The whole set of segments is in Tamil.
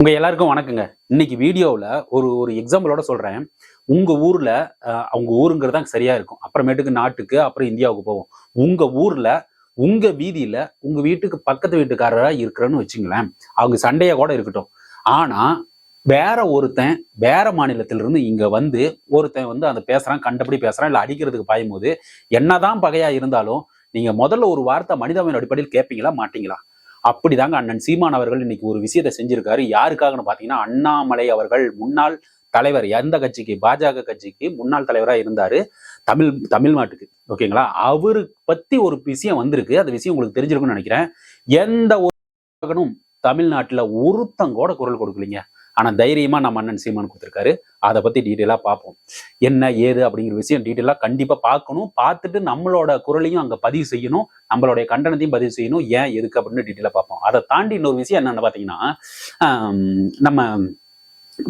உங்கள் எல்லாருக்கும் வணக்கங்க. இன்னைக்கு வீடியோவில் ஒரு ஒரு எக்ஸாம்பிளோட சொல்கிறேன் உங்கள் ஊரில் அவங்க ஊருங்கிறது தான் சரியாக இருக்கும். அப்புறமேட்டுக்கு நாட்டுக்கு அப்புறம் இந்தியாவுக்கு போவோம். உங்கள் ஊரில் உங்கள் வீதியில் உங்கள் வீட்டுக்கு பக்கத்து வீட்டுக்காரராக இருக்கிறேன்னு வச்சுங்களேன். அவங்க சண்டையாக கூட இருக்கட்டும். ஆனால் வேற ஒருத்தன் வேற மாநிலத்திலிருந்து இங்க வந்து ஒருத்தன் வந்து அந்த பேசுறான் கண்டபடி பேசுறான் இல்லை அடிக்கிறதுக்கு பாயும் போது என்னதான் பகையா இருந்தாலும் நீங்க முதல்ல ஒரு வார்த்தை மனிதவின் அடிப்படையில் கேட்பீங்களா மாட்டீங்களா? அப்படிதாங்க அண்ணன் சீமான் அவர்கள் இன்னைக்கு ஒரு விஷயத்தை செஞ்சிருக்காரு. யாருக்காகன்னு பார்த்தீங்கன்னா அண்ணாமலை அவர்கள் முன்னாள் தலைவர் எந்த கட்சிக்கு? பாஜக கட்சிக்கு முன்னாள் தலைவராக இருந்தார். தமிழ் தமிழ்நாட்டுக்கு. ஓகேங்களா? அவரு பற்றி ஒரு விஷயம் வந்திருக்கு. அந்த விஷயம் உங்களுக்கு தெரிஞ்சிருக்கும்னு நினைக்கிறேன். எந்த ஒரு தமிழ்நாட்டில் ஒருத்தங்கூட குரல் கொடுக்கலீங்க. ஆனால் தைரியமாக நம்ம அண்ணன் சீமான் கொடுத்துருக்காரு. அதை பற்றி டீட்டெயிலாக பார்ப்போம். என்ன ஏது அப்படிங்கிற விஷயம் டீட்டெயிலாக கண்டிப்பாக பார்க்கணும். பார்த்துட்டு நம்மளோட குரலையும் அங்கே பதிவு செய்யணும். நம்மளுடைய கண்டனத்தையும் பதிவு செய்யணும். ஏன் எதுக்கு அப்படின்னு டீட்டெயிலாக பார்ப்போம். அதை தாண்டி இன்னொரு விஷயம் என்னென்னு பார்த்தீங்கன்னா நம்ம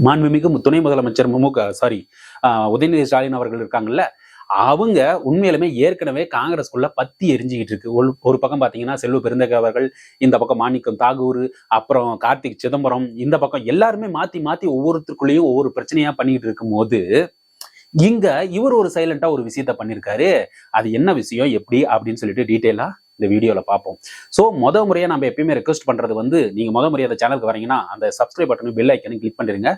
மாண்புமிகு துணை முதலமைச்சர் மு க சாரி உதயநிதி ஸ்டாலின் அவர்கள் இருக்காங்கல்ல அவங்க உண்மையிலுமே ஏற்கனவே காங்கிரஸ்குள்ள பத்தி எரிஞ்சுக்கிட்டு இருக்கு. ஒரு ஒரு பக்கம் பார்த்தீங்கன்னா செல்வ பெருந்தக அவர்கள் இந்த பக்கம் மாணிக்கம் தாகூர் அப்புறம் கார்த்திக் சிதம்பரம் இந்த பக்கம் எல்லாருமே மாத்தி மாத்தி ஒவ்வொருத்தருக்குள்ளேயும் ஒவ்வொரு பிரச்சனையா பண்ணிக்கிட்டு இருக்கும்போது இங்க இவர் ஒரு சைலண்டா ஒரு விஷயத்த பண்ணியிருக்காரு அது என்ன விஷயம் எப்படி அப்படின்னு சொல்லிட்டு டீட்டெயிலா இந்த வீடியோவில் பார்ப்போம் ஸோ முத முறையாக நம்ம எப்பயுமே ரெக்வஸ்ட் பண்றது வந்து நீங்கள் முத முறையாக அந்த சேனலுக்கு வரீங்கன்னா அந்த சப்ஸ்கிரைப் பட்டனும் பெல் ஐக்கனும் கிளிக் பண்ணிருங்க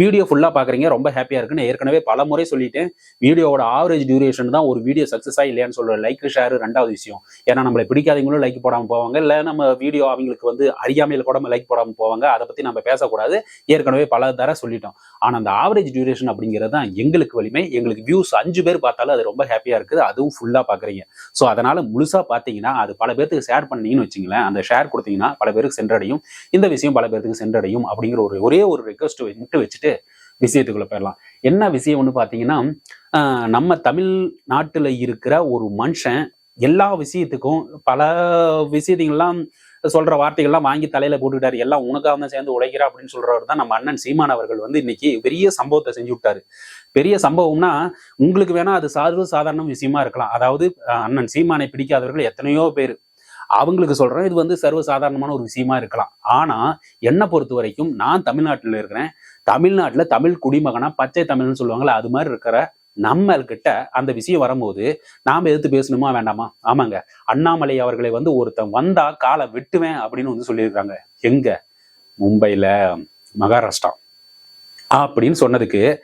வீடியோ ஃபுல்லா பார்க்குறீங்க ரொம்ப ஹாப்பியாக இருக்குன்னு ஏற்கனவே பல முறை சொல்லிட்டேன். வீடியோவோட ஆவரேஜ் டியூரேஷன் தான் ஒரு வீடியோ சக்ஸஸாக இல்லையான்னு சொல்கிற லைக் ஷேர் ரெண்டாவது விஷயம். ஏன்னா நம்மளை பிடிக்காதவங்களும் லைக் போடாமல் போவாங்க. இல்லை நம்ம வீடியோ அவங்களுக்கு வந்து அறியாமையில் கூட லைக் போடாமல் போவாங்க. அதை பற்றி நம்ம பேசக்கூடாது. ஏற்கனவே பல தர சொல்லிட்டோம். ஆனால் அந்த ஆவரேஜ் டியூரேஷன் அப்படிங்கிறது தான் எங்களுக்கு வலிமை. எங்களுக்கு வியூஸ் அஞ்சு பேர் பார்த்தாலும் அது ரொம்ப ஹாப்பியாக இருக்குது. அதுவும் ஃபுல்லாக பார்க்குறீங்க ஸோ அதனால் முழுசா பார்த்தீங்கன்னா அது பல பேருக்கு ஷேர் பண்ணீங்கன்னு வச்சுங்களேன் அந்த ஷேர் கொடுத்தீங்கன்னா பல பேருக்கு சென்றடையும். இந்த விஷயம் பல பேருக்கு சென்றடையும் அப்படிங்கிற ஒரு ஒரே ஒரு ரெக்வஸ்ட் மட்டும் வச்சுட்டு விஷயத்துக்குள்ள போயிடலாம். என்ன விஷயம்னு பார்த்தீங்கன்னா ஆஹ் நம்ம தமிழ்நாட்டுல இருக்கிற ஒரு மனுஷன் எல்லா விஷயத்துக்கும் பல விஷயத்தைகள்லாம் சொல்ற வார்த்தைகள்லாம் வாங்கி தலையில போட்டுக்கிட்டாரு. எல்லாம் உனக்காக தான் சேர்ந்து உழைக்கிறா அப்படின்னு சொல்றவர் தான் நம்ம அண்ணன் சீமான் அவர்கள் வந்து இன்னைக்கு பெரிய சம்பவத்தை செஞ்சு விட்டாரு. பெரிய சம்பவம்னா உங்களுக்கு வேணா அது சார்பு சாதாரண விஷயமா இருக்கலாம். அதாவது அண்ணன் சீமானை பிடிக்காதவர்கள் எத்தனையோ பேர். அவங்களுக்கு சொல்கிறேன் இது வந்து சர்வ சாதாரணமான ஒரு விஷயமா இருக்கலாம். ஆனால் என்னை பொறுத்த வரைக்கும் நான் தமிழ்நாட்டில் இருக்கிறேன். தமிழ்நாட்டில் தமிழ் குடிமகனா பச்சை தமிழ்னு சொல்லுவாங்களே அது மாதிரி இருக்கிற நம்ம அந்த விஷயம் வரும்போது நாம் எதிர்த்து பேசணுமா வேண்டாமா? ஆமாங்க. அண்ணாமலை அவர்களை வந்து ஒருத்தன் வந்தா காலை வெட்டுவேன் அப்படின்னு வந்து சொல்லியிருக்காங்க. எங்க? மும்பையில் மகாராஷ்டிரா. அப்படின்னு சொன்னதுக்கு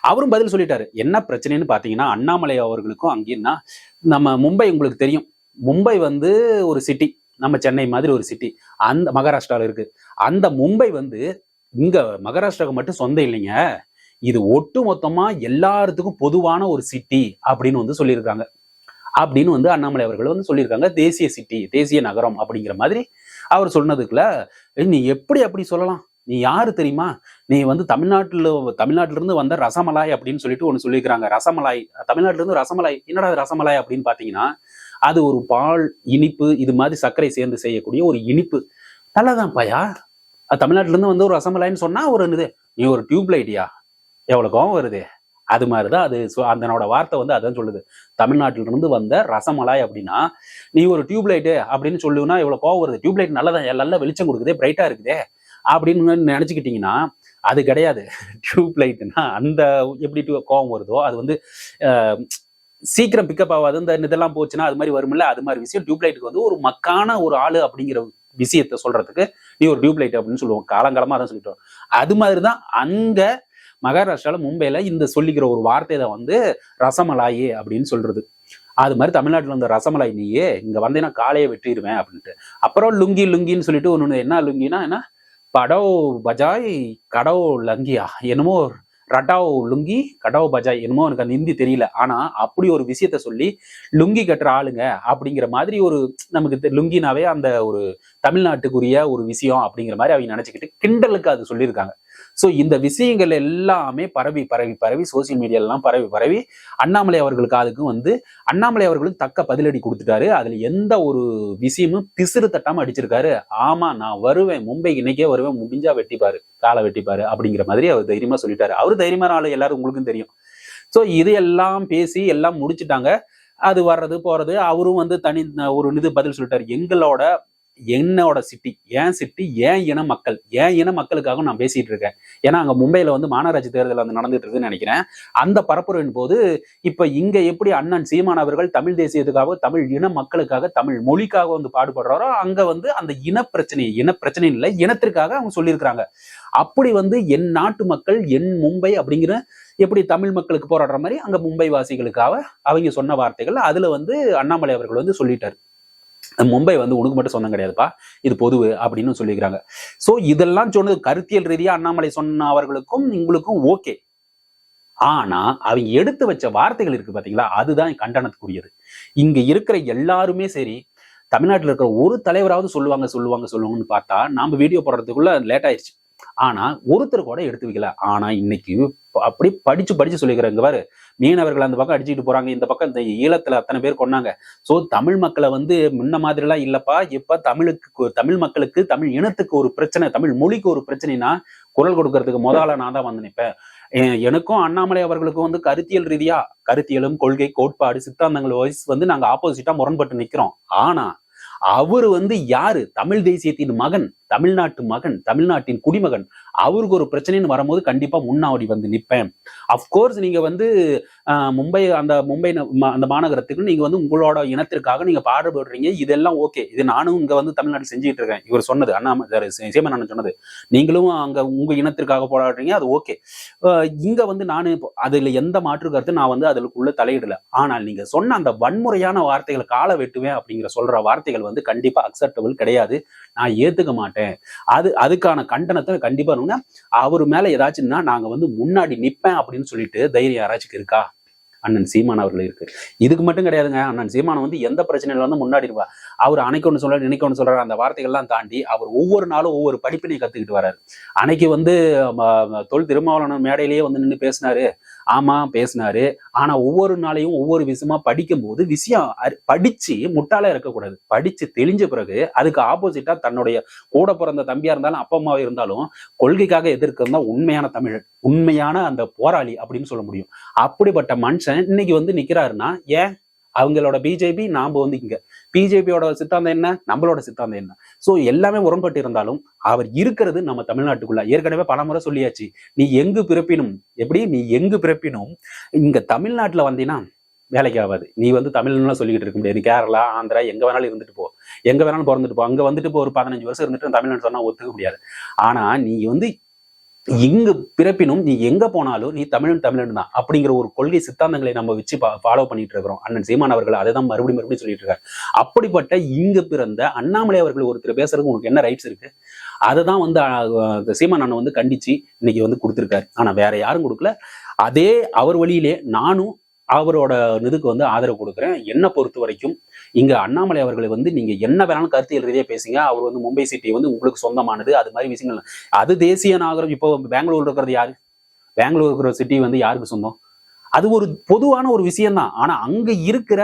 அவரும் பதில் சொல்லிட்டாரு. என்ன பிரச்சனைன்னு பாத்தீங்கன்னா அண்ணாமலை அவர்களுக்கும் அங்கேன்னா நம்ம மும்பை உங்களுக்கு தெரியும். மும்பை வந்து ஒரு சிட்டி நம்ம சென்னை மாதிரி ஒரு சிட்டி அந்த மகாராஷ்டிராவில் இருக்கு. அந்த மும்பை வந்து இங்க மகாராஷ்டிராவுக்கு மட்டும் சொந்தம் இல்லைங்க. இது ஒட்டு மொத்தமா எல்லாத்துக்கும் பொதுவான ஒரு சிட்டி அப்படின்னு வந்து சொல்லியிருக்காங்க. அப்படின்னு வந்து அண்ணாமலை அவர்கள் வந்து சொல்லியிருக்காங்க. தேசிய சிட்டி தேசிய நகரம் அப்படிங்கிற மாதிரி அவர் சொன்னதுக்குள்ள நீ எப்படி அப்படி சொல்லலாம்? நீ யாரு தெரியுமா? நீ வந்து தமிழ்நாட்டுல தமிழ்நாட்டுல இருந்து வந்த ரசமலாய் அப்படின்னு சொல்லிட்டு ஒன்று சொல்லியிருக்கிறாங்க. ரசமலாய் தமிழ்நாட்டுல இருந்து ரசமலாய் என்னடா அது ரசமலாய் அப்படின்னு பாத்தீங்கன்னா அது ஒரு பால் இனிப்பு இது மாதிரி சர்க்கரை சேர்ந்து செய்யக்கூடிய ஒரு இனிப்பு. நல்லதான் பாயா தமிழ்நாட்டிலேருந்து தமிழ்நாட்டுல இருந்து வந்து ஒரு ரசமலாய்ன்னு சொன்னா ஒரு இது நீ ஒரு டியூப் லைட்டியா எவ்வளோ கோவம் வருது? அது மாதிரிதான் அது சொ- அதனோட வார்த்தை வந்து அதான் சொல்லுது. தமிழ்நாட்டிலிருந்து வந்த ரசமலாய் அப்படின்னா நீ ஒரு டியூப் லைட்டு அப்படின்னு சொல்லுன்னா இவ்வளோ கோவம் வருது? டியூப் லைட் நல்லதான் நல்ல வெளிச்சம் கொடுக்குதே பிரைட்டாக இருக்குதே. அப்படின்னு நினைச்சுக்கிட்டீங்கன்னா அது கிடையாது. டியூப் லைட்னா அந்த எப்படி கோவம் வருதோ அது வந்து சீக்கிரம் பிக்கப் ஆகாது. இந்த இதெல்லாம் போச்சுன்னா அது மாதிரி வரும்ல அது மாதிரி விஷயம். டியூப் லைட்டுக்கு வந்து ஒரு மக்கான ஒரு ஆள் அப்படிங்கிற விஷயத்த சொல்றதுக்கு நீ ஒரு டியூப் லைட் அப்படின்னு சொல்லுவோம். காலங்காலமா அதான் சொல்லிட்டு அது மாதிரி தான் அங்க மகாராஷ்டிரால மும்பையில் இந்த சொல்லிக்கிற ஒரு வார்த்தை தான் வந்து ரசமலாயே அப்படின்னு சொல்றது. அது மாதிரி தமிழ்நாட்டில் வந்த ரசமலாய் நீயே இங்க வந்தேன்னா காலையை வெட்டிடுவேன் அப்படின்ட்டு. அப்புறம் லுங்கி லுங்கின்னு சொல்லிட்டு ஒன்று என்ன லுங்கினா என்ன? படவ் பஜாய் கடோ லங்கியா என்னமோ ரட்டாவ் லுங்கி கடவு பஜாய் என்னமோ எனக்கு அந்த ஹிந்தி தெரியல. ஆனா அப்படி ஒரு விஷயத்த சொல்லி லுங்கி கட்டுற ஆளுங்க அப்படிங்கிற மாதிரி ஒரு நமக்கு தெ- லுங்கினாவே அந்த ஒரு தமிழ்நாட்டுக்குரிய ஒரு விஷயம் அப்படிங்கிற மாதிரி அவங்க நினைச்சுக்கிட்டு கிண்டலுக்கு அது சொல்லியிருக்காங்க. ஸோ இந்த விஷயங்கள் எல்லாமே பரவி பரவி பரவி சோசியல் மீடியாலாம் பரவி பரவி அண்ணாமலை அவர்களுக்கு அதுக்கும் வந்து அண்ணாமலை அவர்களும் தக்க பதிலடி கொடுத்துட்டாரு. அதில் எந்த ஒரு விஷயமும் பிசிறு தட்டாமல் அடிச்சிருக்காரு. ஆமாம் நான் வருவேன். மும்பைக்கு இன்னைக்கே வருவேன். முடிஞ்சா வெட்டிப்பாரு. காலை வெட்டிப்பாரு அப்படிங்கிற மாதிரி அவர் தைரியமாக சொல்லிட்டாரு. அவர் தைரியமான ஆளு. எல்லாரும் உங்களுக்கும் தெரியும். ஸோ இது எல்லாம் பேசி எல்லாம் முடிச்சுட்டாங்க. அது வர்றது போறது அவரும் வந்து தனி ஒரு இது பதில் சொல்லிட்டாரு. எங்களோட என்னோட சிட்டி ஏன் சிட்டி ஏன் இன மக்கள் ஏன் இன மக்களுக்காக நான் பேசிட்டு இருக்கேன். ஏன்னா அங்கே மும்பையில் வந்து மாநகராட்சி தேர்தல் வந்து நடந்துட்டு இருக்குன்னு நினைக்கிறேன். அந்த பரப்புரையின் போது இப்போ இங்கே எப்படி அண்ணன் சீமான் அவர்கள் தமிழ் தேசியத்துக்காக தமிழ் இன மக்களுக்காக தமிழ் மொழிக்காக வந்து பாடுபடுறாரோ அங்கே வந்து அந்த இன பிரச்சனை இன பிரச்சனை இல்லை இனத்திற்காக அவங்க சொல்லியிருக்கிறாங்க. அப்படி வந்து என் நாட்டு மக்கள் என் மும்பை அப்படிங்கிற எப்படி தமிழ் மக்களுக்கு போராடுற மாதிரி அங்கே மும்பை வாசிகளுக்காக அவங்க சொன்ன வார்த்தைகள் அதில் வந்து அண்ணாமலை அவர்கள் வந்து சொல்லிட்டாரு. மும்பை வந்து உனக்கு மட்டும் சொந்தம் கிடையாதுப்பா. இது பொதுவு அப்படின்னு சொல்லிக்கிறாங்க. சோ இதெல்லாம் சொன்னது கருத்தியல் ரீதியா அண்ணாமலை சொன்ன அவர்களுக்கும் உங்களுக்கும் ஓகே ஆனா அவங்க எடுத்து வச்ச வார்த்தைகள் இருக்கு பாத்தீங்களா? அதுதான் கண்டனத்துக்குரியது. இங்க இருக்கிற எல்லாருமே சரி தமிழ்நாட்டில் இருக்கிற ஒரு தலைவராவது சொல்லுவாங்க சொல்லுவாங்க சொல்லுவாங்கன்னு பார்த்தா நாம வீடியோ போடுறதுக்குள்ள லேட் ஆயிடுச்சு. ஆனா ஒருத்தர் கூட எடுத்து வைக்கல. ஆனா இன்னைக்கு அப்படி படிச்சு படிச்சு சொல்லிக்கிறாங்க பாரு மீனவர்கள் அந்த பக்கம் அடிச்சுட்டு போறாங்க. இந்த பக்கம் இந்த ஈழத்துல அத்தனை பேர் கொண்டாங்க சோ தமிழ் மக்களை வந்து முன்ன மாதிரி எல்லாம் இல்லப்பா. இப்ப தமிழுக்கு தமிழ் மக்களுக்கு தமிழ் இனத்துக்கு ஒரு பிரச்சனை தமிழ் மொழிக்கு ஒரு பிரச்சனைனா குரல் கொடுக்கறதுக்கு முதல்ல நான் தான் வந்து நிற்பேன் எனக்கும் அண்ணாமலை அவர்களுக்கும் வந்து கருத்தியல் ரீதியா கருத்தியலும் கொள்கை கோட்பாடு சித்தாந்தங்கள் வயசு வந்து நாங்க ஆப்போசிட்டா முரண்பட்டு நிக்கிறோம். ஆனா அவர் வந்து யாரு? தமிழ் தேசியத்தின் மகன். தமிழ்நாட்டு மகன் தமிழ்நாட்டின் குடிமகன். அவருக்கு ஒரு பிரச்சனைன்னு வரும்போது கண்டிப்பா முன்னாடி வந்து நிற்பேன் அப்கோர்ஸ் நீங்க வந்து மும்பை அந்த மும்பை அந்த மாநகரத்துக்கு நீங்க வந்து உங்களோட இனத்திற்காக நீங்க பாடுபடுறீங்க. இதெல்லாம் ஓகே இது நானும் இங்க வந்து தமிழ்நாடு செஞ்சுட்டு இருக்கேன். இவர் சொன்னது அண்ணா சேமன் அண்ணன் சொன்னது. நீங்களும் அங்க உங்க இனத்திற்காக போராடுறீங்க அது ஓகே இங்க வந்து நானு அதுல எந்த மாற்று கருத்து நான் வந்து அதுக்குள்ள தலையிடல. ஆனால் நீங்க சொன்ன அந்த வன்முறையான வார்த்தைகளை கால வெட்டுவேன் அப்படிங்கிற சொல்ற வார்த்தைகள் வந்து கண்டிப்பா அக்செப்டபிள் கிடையாது. நான் ஏத்துக்க மாட்டேன். அது அதுக்கான கண்டனத்தை கண்டிப்பா அவர் மேல ஏதாச்சும்னா நாங்க வந்து முன்னாடி நிப்பேன் அப்படின்னு சொல்லிட்டு தைரியம் யாராச்சும் இருக்கா? அண்ணன் சீமான் அவர்கள் இருக்கு. இதுக்கு மட்டும் கிடையாதுங்க. அண்ணன் சீமான் வந்து எந்த பிரச்சனையில வந்து முன்னாடி இருப்பா அவர் அன்னைக்கு ஒன்று சொல்றாரு இன்னைக்கு ஒன்று சொல்றாரு அந்த வார்த்தைகள்லாம் தாண்டி அவர் ஒவ்வொரு நாளும் ஒவ்வொரு படிப்பினை கத்துக்கிட்டு வராரு. அன்னைக்கு வந்து தொல் திருமாவளவன் மேடையிலேயே வந்து நின்று பேசினாரு. ஆமா பேசினாரு. ஆனா ஒவ்வொரு நாளையும் ஒவ்வொரு விஷயமா படிக்கும் போது விஷயம் படிச்சு முட்டாளா இருக்கக்கூடாது. படிச்சு தெளிஞ்ச பிறகு அதுக்கு ஆப்போசிட்டா தன்னுடைய கூட பிறந்த தம்பியா இருந்தாலும் அப்பா அம்மாவா இருந்தாலும் கொள்கைக்காக எதிர்க்கிறதா உண்மையான தமிழன் உண்மையான அந்த போராளி அப்படின்னு சொல்ல முடியும். அப்படிப்பட்ட மனுஷன் இன்னைக்கு வந்து நிக்கிறாருன்னா ஏன்? அவங்களோட பிஜேபி நாம வந்து இங்க பிஜேபியோட சித்தாந்தம் என்ன? நம்மளோட சித்தாந்தம் என்ன? ஸோ எல்லாமே முரண்பட்டு இருந்தாலும் அவர் இருக்கிறது நம்ம தமிழ்நாட்டுக்குள்ள. ஏற்கனவே பல முறை சொல்லியாச்சு. நீ எங்கு பிறப்பினும் எப்படி? நீ எங்கு பிறப்பினும் இங்க தமிழ்நாட்டில் வந்தீங்கன்னா வேலைக்கு ஆகாது. நீ வந்து தமிழ்லாம் சொல்லிக்கிட்டு இருக்க முடியாது. கேரளா ஆந்திரா எங்க வேணாலும் இருந்துட்டு போ. எங்க வேணாலும் பிறந்துட்டு போ. அங்க வந்துட்டு போ ஒரு பதினஞ்சு வருஷம் இருந்துட்டு தமிழ்நாடு சொன்னா ஒத்துக்க முடியாது. ஆனா நீ வந்து இங்கு பிறப்பினும் நீ எங்க போனாலும் நீ தமிழன் தமிழன் தான் அப்படிங்கிற ஒரு கொள்கை சித்தாந்தங்களை நம்ம வச்சு ஃபாலோ பண்ணிட்டு இருக்கிறோம். அண்ணன் சீமான் அவர்கள் அதை தான் மறுபடியும் மறுபடியும் சொல்லிட்டு இருக்காரு. அப்படிப்பட்ட இங்கு பிறந்த அண்ணாமலை அவர்கள் ஒருத்தர் பேசுறதுக்கு உனக்கு என்ன ரைட்ஸ் இருக்கு? அதை தான் வந்து சீமான் அண்ணன் வந்து கண்டிச்சு இன்னைக்கு வந்து கொடுத்துருக்காரு. ஆனா வேற யாரும் கொடுக்கல. அதே அவர் வழியிலே நானும் அவரோட இதுக்கு வந்து ஆதரவு கொடுக்குறேன். என்னை பொறுத்த வரைக்கும் இங்க அண்ணாமலை அவர்களை வந்து நீங்க என்ன வேணாலும் கருத்தியல் ரீதியாக பேசுங்க. அவர் வந்து மும்பை சிட்டி வந்து உங்களுக்கு சொந்தமானது. அது மாதிரி விஷயங்கள் அது தேசிய நாகரம் இப்போ பெங்களூர் இருக்கிறது யாரு? பெங்களூர் இருக்கிற சிட்டி வந்து யாருக்கு சொந்தம்? அது ஒரு பொதுவான ஒரு விஷயம்தான். ஆனா அங்க இருக்கிற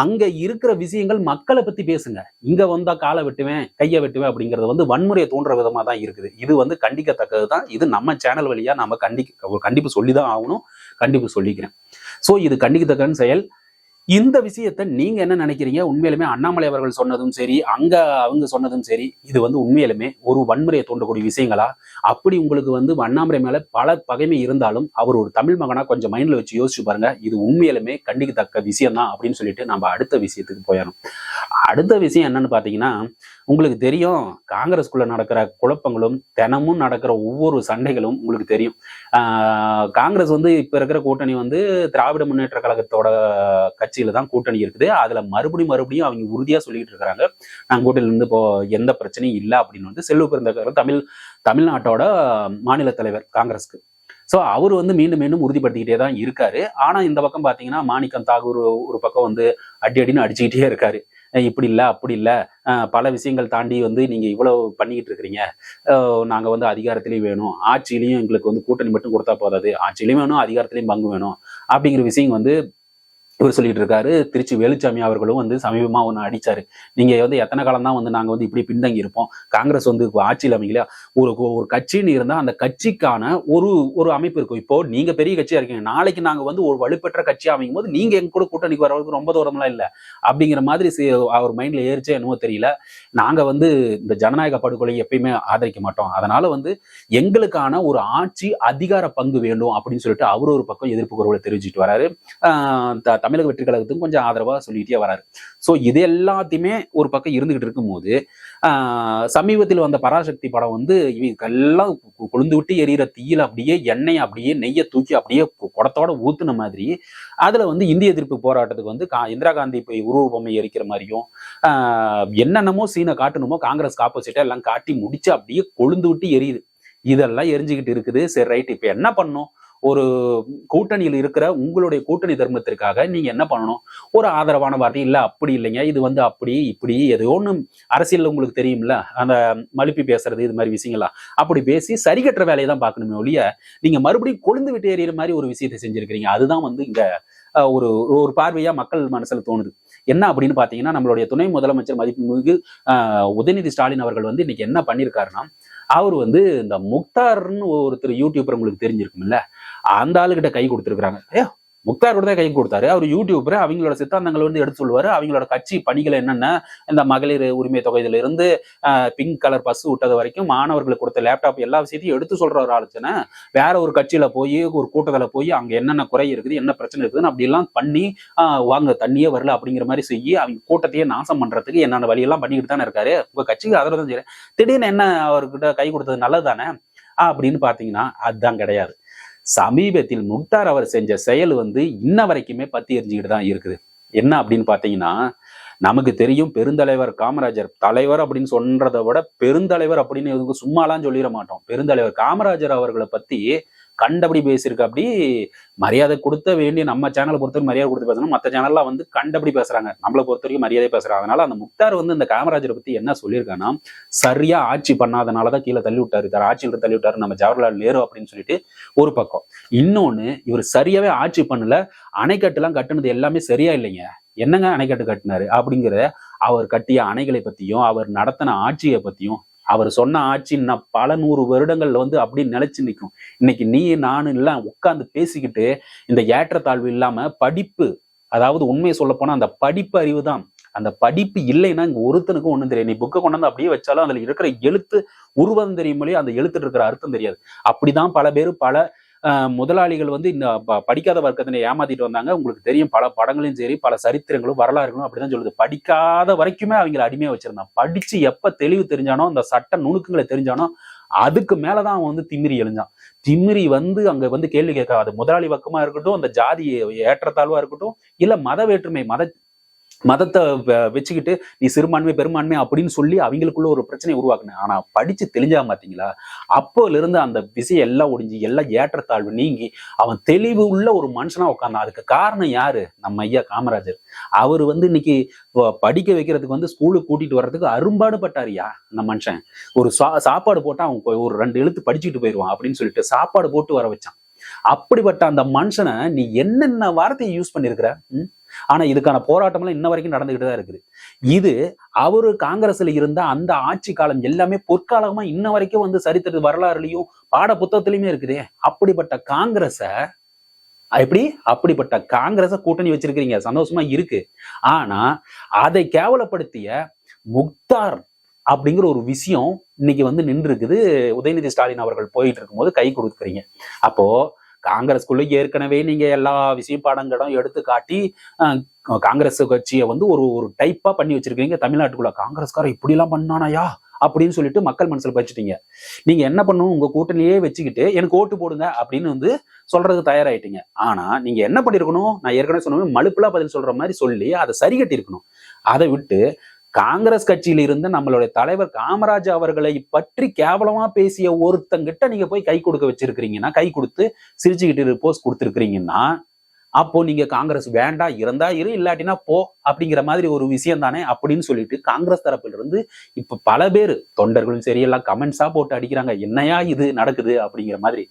அங்க இருக்கிற விஷயங்கள் மக்களை பத்தி பேசுங்க. இங்க வந்தா காலை வெட்டுவேன் கையை வெட்டுவேன் அப்படிங்கறது வந்து வன்முறையை தோன்ற விதமா தான் இருக்குது. இது வந்து கண்டிக்கத்தக்கது தான் இது நம்ம சேனல் வழியா நம்ம கண்டி கண்டிப்பு சொல்லிதான் ஆகணும். கண்டிப்பு சொல்லிக்கிறேன். சோ இது கண்டிக்கத்தக்கன்னு செயல். இந்த விஷயத்த நீங்க என்ன நினைக்கிறீங்க? உண்மையிலுமே அண்ணாமலை அவர்கள் சொன்னதும் சரி அங்க அவங்க சொன்னதும் சரி இது வந்து உண்மையிலுமே ஒரு வன்முறையை தோன்றக்கூடிய விஷயங்களா? அப்படி உங்களுக்கு வந்து அண்ணாமலை மேல பல பகைமை இருந்தாலும் அவர் ஒரு தமிழ் மகனா கொஞ்சம் மைண்ட்ல வச்சு யோசிச்சு பாருங்க இது உண்மையிலுமே கண்டிக்கத்தக்க விஷயம் தான் அப்படின்னு சொல்லிட்டு நம்ம அடுத்த விஷயத்துக்கு போயிடணும். அடுத்த விஷயம் என்னன்னு பாத்தீங்கன்னா உங்களுக்கு தெரியும் காங்கிரஸ்குள்ள நடக்கிற குழப்பங்களும் தினமும் நடக்கிற ஒவ்வொரு சண்டைகளும் உங்களுக்கு தெரியும். காங்கிரஸ் வந்து இப்ப இருக்கிற கூட்டணி வந்து திராவிட முன்னேற்ற கழகத்தோட கட்சியில தான் கூட்டணி இருக்குது. அதுல மறுபடியும் மறுபடியும் அவங்க உறுதியா சொல்லிட்டு இருக்கிறாங்க. நாங்க கூட்டணியில இருந்து இப்போ எந்த பிரச்சனையும் இல்லை அப்படின்னு வந்து செல்வ பிறந்த தமிழ் தமிழ்நாட்டோட மாநில தலைவர் காங்கிரஸ்க்கு. ஸோ அவர் வந்து மீண்டும் மீண்டும் உறுதிப்படுத்திக்கிட்டே தான் இருக்காரு. ஆனால் இந்த பக்கம் பார்த்தீங்கன்னா மாணிக்கம் தாகூர் ஒரு பக்கம் வந்து அடி அடின்னு அடிச்சுக்கிட்டே இருக்காரு. இப்படி இல்லை அப்படி இல்லை. பல விஷயங்கள் தாண்டி வந்து நீங்க இவ்வளவு பண்ணிக்கிட்டு இருக்கிறீங்க. நாங்க வந்து அதிகாரத்திலையும் வேணும். ஆட்சியிலையும் எங்களுக்கு வந்து கூட்டணி மட்டும் கொடுத்தா போதாது. ஆட்சியிலையும் வேணும் அதிகாரத்திலையும் பங்கு வேணும். அப்படிங்கிற விஷயம் வந்து இவர் சொல்லிட்டு இருக்காரு திருச்சி வேலுச்சாமி அவர்களும் வந்து சமீபமா ஒன்று அடிச்சாரு. நீங்க வந்து எத்தனை காலம் தான் வந்து நாங்கள் வந்து இப்படி பின்தங்கி இருப்போம்? காங்கிரஸ் வந்து ஆட்சியில் அமைக்கலையா ஒரு ஒரு கட்சின்னு இருந்தா அந்த கட்சிக்கான ஒரு ஒரு அமைப்பு இருக்கும். இப்போ நீங்க பெரிய கட்சியா இருக்கீங்க. நாளைக்கு நாங்கள் வந்து ஒரு வலுப்பெற்ற கட்சியாக அமைக்கும் போது நீங்க எங்க கூட கூட்டணிக்கு வரவங்களுக்கு ரொம்ப தூரம்லாம் இல்லை. அப்படிங்கிற மாதிரி அவர் மைண்ட்ல ஏறிச்சே என்னவோ தெரியல. நாங்க வந்து இந்த ஜனநாயக படுகொலை எப்பயுமே ஆதரிக்க மாட்டோம். அதனால வந்து எங்களுக்கான ஒரு ஆட்சி அதிகார பங்கு வேண்டும் அப்படின்னு சொல்லிட்டு அவர் ஒரு பக்கம் எதிர்ப்பு குரலை தெரிவிச்சுட்டு வராரு. தமிழக வெற்றி கழகத்துக்கும் கொஞ்சம் ஆதரவாக சொல்லிகிட்டே வராரு. ஸோ இது எல்லாத்தையுமே ஒரு பக்கம் இருந்துகிட்டு இருக்கும்போது சமீபத்தில் வந்த பராசக்தி படம் வந்து இவங்கெல்லாம் கொழுந்து விட்டு எரியிற தீயில அப்படியே எண்ணெய் அப்படியே நெய்யை தூக்கி அப்படியே குடத்தோட ஊத்துன மாதிரி அதுல வந்து இந்திய எதிர்ப்பு போராட்டத்துக்கு வந்து கா- இந்திரா காந்தி போய் உருவ பொம்மை எரிக்கிற மாதிரியும் என்னென்னமோ சீனை காட்டணுமோ காங்கிரஸ் ஆப்போசிட்டா எல்லாம் காட்டி முடிச்சு அப்படியே கொழுந்து விட்டு எரியுது. இதெல்லாம் எரிஞ்சுக்கிட்டு இருக்குது. சரி ரைட். இப்போ என்ன பண்ணும் ஒரு கூட்டணியில் இருக்கிற உங்களுடைய கூட்டணி தர்மத்திற்காக நீங்க என்ன பண்ணணும்? ஒரு ஆதரவான வார்த்தை இல்லை அப்படி இல்லைங்க. இது வந்து அப்படி இப்படி எது ஒன்று அரசியல் உங்களுக்கு தெரியும்ல. அந்த மழுப்பி பேசுறது இது மாதிரி விஷயங்கள்லாம் அப்படி பேசி சரி கட்டுற வேலையை தான் பார்க்கணுமே ஒழிய நீங்க மறுபடியும் கொழுந்து விட்டு எறிகிற மாதிரி ஒரு விஷயத்தை செஞ்சிருக்கிறீங்க. அதுதான் வந்து இங்க ஒரு ஒரு பார்வையா மக்கள் மனசுல தோணுது. என்ன அப்படின்னு பாத்தீங்கன்னா நம்மளுடைய துணை முதலமைச்சர் மதிப்புமிகு அஹ், உதயநிதி ஸ்டாலின் அவர்கள் வந்து இன்னைக்கு என்ன பண்ணியிருக்காருன்னா அவர் வந்து இந்த முக்தார்னு ஒருத்தர் யூடியூபர் உங்களுக்கு தெரிஞ்சிருக்கும்ல. அந்த ஆளுகிட்ட கை கொடுத்துருக்காங்க ஏ முக்தார் கூட தான் கை கொடுத்தாரு. அவர் யூடியூபர் அவங்களோட சித்தாந்தங்கள் வந்து எடுத்து சொல்லுவாரு. அவங்களோட கட்சி பணிகள் என்னென்ன இந்த மகளிர் உரிமை தொகையில இருந்து பிங்க் கலர் பஸ் விட்டது வரைக்கும் மாணவர்களுக்கு கொடுத்த லேப்டாப் எல்லா விஷயத்தையும் எடுத்து சொல்ற ஒரு ஆலோசனை வேற ஒரு கட்சியில போய் ஒரு கூட்டத்தில் போய் அங்க என்னென்ன குறை இருக்குது என்ன பிரச்சனை இருக்குதுன்னு அப்படி எல்லாம் பண்ணி வாங்க தண்ணியே வரல அப்படிங்கிற மாதிரி செய்ய அவங்க கூட்டத்தையே நாசம் பண்றதுக்கு என்னென்ன வழியெல்லாம் பண்ணிக்கிட்டு தானே இருக்காரு. உங்க கட்சிக்கு அதில் தான் செய்யறேன். திடீர்னு என்ன அவர்கிட்ட கை கொடுத்தது நல்லது தானே? அப்படின்னு பாத்தீங்கன்னா அதுதான் கிடையாது. சமீபத்தில் முக்தார் அவர் செஞ்ச செயல் வந்து இன்ன வரைக்குமே பத்தி எரிஞ்சுக்கிட்டு தான் இருக்குது. என்ன அப்படின்னு பார்த்தீங்கன்னா நமக்கு தெரியும் பெருந்தலைவர் காமராஜர் தலைவர் அப்படின்னு சொல்றதை விட பெருந்தலைவர் அப்படின்னு சும்மாலாம் சொல்லிட மாட்டோம். பெருந்தலைவர் காமராஜர் அவர்களை பத்தி கண்டபடி பேசியிருக்காப்படி மரியாதை கொடுத்த வேண்டிய நம்ம சேனலை பொறுத்தவரைக்கும் மரியாதை கொடுத்து பேசணும். மற்ற சேனல்லாம் வந்து கண்டபடி பேசுறாங்க. நம்மளை பொறுத்த வரைக்கும் மரியாதை பேசுறாங்க. அதனால அந்த முக்தார் வந்து இந்த காமராஜரை பத்தி என்ன சொல்லியிருக்கான்னா சரியா ஆட்சி பண்ணாதனாலதான் கீழே தள்ளி விட்டாரு. தர ஆட்சியில் தள்ளி விட்டாரு. நம்ம ஜவஹர்லால் நேரு அப்படின்னு சொல்லிட்டு ஒரு பக்கம். இன்னொன்னு இவர் சரியாவே ஆட்சி பண்ணல. அணைக்கட்டுலாம் கட்டுனது எல்லாமே சரியா இல்லைங்க. என்னங்க அணைக்கட்டு கட்டினாரு? அப்படிங்கிற அவர் கட்டிய அணைகளை பத்தியும் அவர் நடத்தின ஆட்சியை பத்தியும் அவர் சொன்ன ஆட்சி பல நூறு வருடங்கள்ல வந்து அப்படி நிலைச்சு நிற்கும். இன்னைக்கு நீ நானும் எல்லாம் உட்கார்ந்து பேசிக்கிட்டு இந்த ஏற்றத்தாழ்வு இல்லாம படிப்பு அதாவது உண்மையை சொல்ல போனா அந்த படிப்பு அறிவு தான். அந்த படிப்பு இல்லைன்னா இங்க ஒருத்தனுக்கும் ஒண்ணும் தெரியாது. நீ புக்கை கொண்டாந்து அப்படியே வச்சாலும் அதுல இருக்கிற எழுத்து உருவம் தெரியுமொழி அந்த எழுத்துட்டு இருக்கிற அர்த்தம் தெரியாது. அப்படிதான் பல பேர் பல முதலாளிகள் வந்து இந்த ப- படிக்காத வர்க்கத்தினை ஏமாத்திட்டு வந்தாங்க. உங்களுக்கு தெரியும் பல படங்களையும் சரி பல சரித்திரங்களும் வரலாறுகளும் அப்படிதான் சொல்லுது. படிக்காத வரைக்குமே அவங்களை அடிமையாக வச்சிருந்தான். படிச்சு எப்ப தெளிவு தெரிஞ்சானோ அந்த சட்ட நுணுக்கங்களை தெரிஞ்சானோ அதுக்கு மேலதான் அவன் வந்து திமிரி எழுஞ்சான் திமிரி வந்து அங்க வந்து கேள்வி கேட்காது முதலாளி பக்கமா இருக்கட்டும் அந்த ஜாதி ஏற்றத்தாழ்வா இருக்கட்டும் இல்ல மத வேற்றுமை மத மதத்தை வ- வச்சுக்கிட்டு நீ சிறுபான்மை பெரும்பான்மை அப்படின்னு சொல்லி அவங்களுக்குள்ள ஒரு பிரச்சனை உருவாக்குனேன் ஆனா படிச்சு தெளிஞ்சா பாத்தீங்களா? அப்போல இருந்து அந்த விஷயம் எல்லாம் ஒடிஞ்சு எல்லாம் ஏற்றத்தாழ்வு நீங்கி அவன் தெளிவு உள்ள ஒரு மனுஷனா உட்கார்ந்தான் அதுக்கு காரணம் யாரு? நம்ம ஐயா காமராஜர். அவர் வந்து இன்னைக்கு படிக்க வைக்கிறதுக்கு வந்து ஸ்கூலுக்கு கூட்டிட்டு வர்றதுக்கு அரும்பாடு அரும்பாடுபட்டாருயா அந்த மனுஷன். ஒரு சா சாப்பாடு போட்டா அவன் ஒரு ரெண்டு எழுத்து படிச்சுட்டு போயிடுவான் அப்படின்னு சொல்லிட்டு சாப்பாடு போட்டு வர வச்சான். அப்படிப்பட்ட அந்த மனுஷனை நீ என்னென்ன வார்த்தையை யூஸ் பண்ணிருக்கிற ஆனால் ஆனா இதுக்கான போராட்டம்லாம் இன்ன வரைக்கும் நடந்துகிட்டு தான் இருக்குது. இது அவரு காங்கிரஸ்ல இருந்த அந்த ஆட்சி காலம் எல்லாமே பொற்காலமா இன்ன வரைக்கும் வந்து சரித்திர வரலாறுலயும் பாட புத்தகத்திலயுமே இருக்குதே. அப்படிப்பட்ட காங்கிரஸை எப்படி? அப்படிப்பட்ட காங்கிரஸை கூட்டணி வச்சிருக்கிறீங்க. சந்தோஷமா இருக்கு. ஆனா அதை கேவலப்படுத்திய முக்தார் அப்படிங்கிற ஒரு விஷயம் இன்னைக்கு வந்து நின்று இருக்குது உதயநிதி ஸ்டாலின் அவர்கள் போயிட்டு இருக்கும்போது கை கொடுக்குறீங்க. அப்போ காங்கிரஸ்குள்ள ஏற்கனவே நீங்க எல்லா விஷயம் பாடங்களும் எடுத்து காட்டி காங்கிரஸ் கட்சியை வந்து ஒரு ஒரு டைப்பா பண்ணி வச்சிருக்கீங்க. தமிழ்நாட்டுக்குள்ள காங்கிரஸ்காரர் இப்படி எல்லாம் பண்ணானாயா? அப்படின்னு சொல்லிட்டு மக்கள் மனசுல வச்சுட்டீங்க நீங்க என்ன பண்ணணும்? உங்க கூட்டணியே வச்சுக்கிட்டு எனக்கு ஓட்டு போடுங்க அப்படின்னு வந்து சொல்றதுக்கு தயாராயிட்டீங்க. ஆனா நீங்க என்ன பண்ணிருக்கணும்? நான் ஏற்கனவே சொன்ன மலுப்புலா பதில் சொல்ற மாதிரி சொல்லி அதை சரி கட்டியிருக்கணும். அதை விட்டு காங்கிரஸ் கட்சியில இருந்து நம்மளுடைய தலைவர் காமராஜ் அவர்களை பற்றி கேவலமா பேசிய ஒருத்தங்கிட்ட நீங்க போய் கை கொடுக்க வச்சிருக்கிறீங்கன்னா கை கொடுத்து சிரிச்சுக்கிட்டு போஸ்ட் கொடுத்துருக்கிறீங்கன்னா அப்போ நீங்க காங்கிரஸ் வேண்டாம் இருந்தா இரு இல்லாட்டினா போ அப்படிங்கிற மாதிரி ஒரு விஷயம் தானே அப்படின்னு சொல்லிட்டு காங்கிரஸ் தரப்புல இருந்து இப்ப பல பேர் தொண்டர்களும் சரி எல்லாம் கமெண்ட்ஸா போட்டு அடிக்கிறாங்க. என்னையா இது நடக்குது அப்படிங்கிற மாதிரி.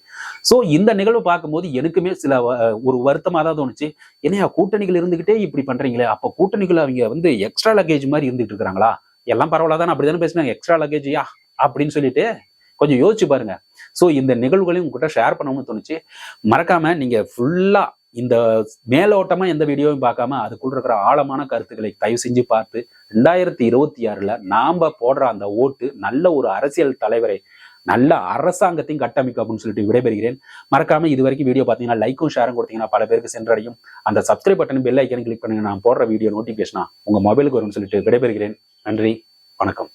சோ இந்த நிகழ்வு பார்க்கும்போது எனக்குமே சில வ- ஒரு வருத்தமா தான் தோணுச்சு. என்னையா கூட்டணிகள் இருந்துகிட்டே இப்படி பண்றீங்களே? அப்ப கூட்டணிகள் அவங்க வந்து எக்ஸ்ட்ரா லக்கேஜ் மாதிரி இருந்துட்டு இருக்காங்களா? எல்லாம் பரவாயில்ல தானே அப்படிதானே பேசினாங்க. எக்ஸ்ட்ரா லக்கேஜ்யா அப்படின்னு சொல்லிட்டு கொஞ்சம் யோசிச்சு பாருங்க. ஸோ இந்த நிகழ்வுகளையும் உங்ககிட்ட ஷேர் பண்ணணும்னு தோணுச்சு. மறக்காம நீங்க ஃபுல்லா இந்த மேலோட்டமா எந்த வீடியோவும் பார்க்காம அதுக்குள்ள இருக்கிற ஆழமான கருத்துக்களை தயவு செஞ்சு பார்த்து ரெண்டாயிரத்தி இருபத்தி ஆறுல நாம போடுற அந்த ஓட்டு நல்ல ஒரு அரசியல் தலைவரை நல்ல அரசாங்கத்தையும் கட்டமைக்கும் அப்படின்னு சொல்லிட்டு விடைபெறுகிறேன். மறக்காம இது வரைக்கும் வீடியோ பார்த்தீங்கன்னா லைக்கும் ஷேரும் கொடுத்தீங்கன்னா பல பேருக்கு சென்றடையும். அந்த சப்ஸ்கிரைப் பட்டன் பெல் ஐக்கனை கிளிக் பண்ணுங்க. நான் போடுற வீடியோ நோட்டிபிகேஷனா உங்க மொபைலுக்கு வரும்னு சொல்லிட்டு விடைபெறுகிறேன். நன்றி வணக்கம்.